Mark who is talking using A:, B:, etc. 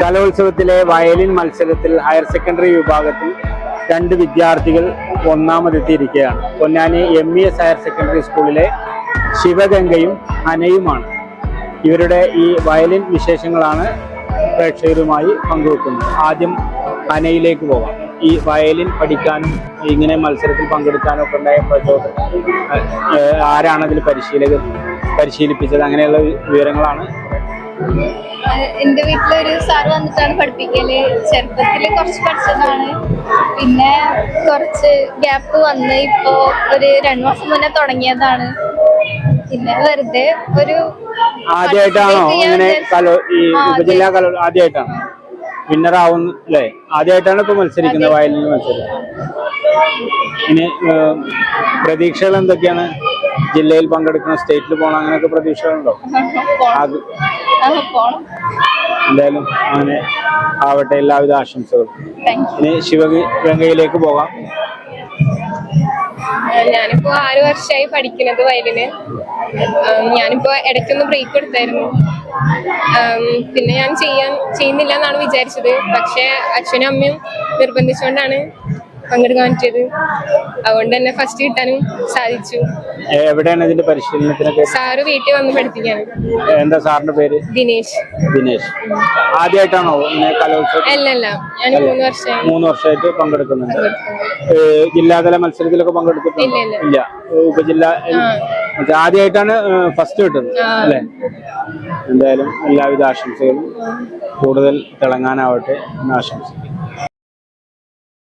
A: കലോത്സവത്തിലെ violin മത്സരത്തിൽ higher secondary വിഭാഗത്തിൽ രണ്ട് വിദ്യാർത്ഥികൾ ഒന്നാമതെത്തിയിരിക്കുകയാണ്. Ponnani M E S higher secondary സ്കൂളിലെ ശിവഗംഗയും അനയുമാണ്. ഇവരുടെ ഈ വയലിൻ വിശേഷങ്ങളാണ് പ്രേക്ഷകരുമായി പങ്കുവെക്കുന്നത്. ആദ്യം അനയിലേക്ക് പോകാം. ഈ വയലിൻ പഠിക്കാനും ഇങ്ങനെ മത്സരത്തിൽ പങ്കെടുക്കാനും ഒക്കെ ഉണ്ടായ പ്രചോദനം ആരാണ് അതിൽ പരിശീലകർ പരിശീലിപ്പിച്ചത്? അങ്ങനെയുള്ള വിവരങ്ങളാണ്
B: എന്റെ വീട്ടിലൊരു സാറ് വന്നിട്ടാണ് പഠിപ്പിക്കൽ. ചെറുപ്പത്തിൽ കുറച്ച് പഠിച്ചതാണ്. പിന്നെ കുറച്ച് ഗ്യാപ്പ് വന്ന് ഇപ്പോ ഒരു രണ്ടു മാസം മുന്നേ തുടങ്ങിയതാണ്. പിന്നെ വെറുതെ ഒരു
A: ആദ്യമായിട്ടാണോ ഇങ്ങനെ കലോ ഈ. ഉപജില്ലാ കലോ ആദ്യമായിട്ടാണ് വിന്നർ ആവുന്ന അല്ലേ? ആദ്യമായിട്ടാണ് ഇപ്പൊ മത്സരിക്കുന്നത്. വയലിൽ മത്സരം ഇനി പ്രതീക്ഷകൾ എന്തൊക്കെയാണ്? ജില്ലയിൽ പങ്കെടുക്കണം സ്റ്റേറ്റിൽ പോകണം അങ്ങനെയൊക്കെ പ്രതീക്ഷകളുണ്ടോ?
B: പോണം.
A: എന്തായാലും അങ്ങനെ ആവട്ടെ എല്ലാവിധ ആശംസകളും. ഇനി ശിവഗംഗയിലേക്ക് പോകാം.
C: ഞാനിപ്പോ ആറു വർഷമായി പഠിക്കുന്നത് വയലിന് ഞാനിപ്പോ ഇടയ്ക്കൊന്ന് ബ്രേക്ക് എടുത്തായിരുന്നു. പിന്നെ ഞാൻ ചെയ്യാൻ ചെയ്യുന്നില്ല എന്നാണ് വിചാരിച്ചത്. പക്ഷെ അച്ഛനും അമ്മയും നിർബന്ധിച്ചുകൊണ്ടാണ് പങ്കെടുക്കാൻ പറ്റിയത് അതുകൊണ്ട് തന്നെ ഫസ്റ്റ് കിട്ടാനും സാധിച്ചു.
A: എവിടെയാണ് ഇതിന്റെ പരിശീലനത്തിനൊക്കെ?
C: സാറ് വീട്ടിൽ വന്ന് പഠിപ്പിക്കാണ്
A: എന്താ സാറിന്റെ പേര്?
C: ദിനേശ്.
A: ദിനേശ്. ആദ്യമായിട്ടാണോ കലോത്സവം
C: അല്ലല്ല ഞാൻ മൂന്ന് വർഷമായി.
A: മൂന്ന് വർഷമായിട്ട് പങ്കെടുക്കുന്നുണ്ട്. ജില്ലാതല മത്സരത്തിലൊക്കെ പങ്കെടുത്തിട്ടുണ്ടോ?
C: ഇല്ല,
A: ഉപജില്ല ആദ്യമായിട്ടാണ് ഫസ്റ്റ് കിട്ടുന്നത്. അല്ലേ? എന്തായാലും എല്ലാവിധ ആശംസകളും കൂടുതൽ തിളങ്ങാനാവട്ടെ എന്ന് ആശംസിക്കുന്നു.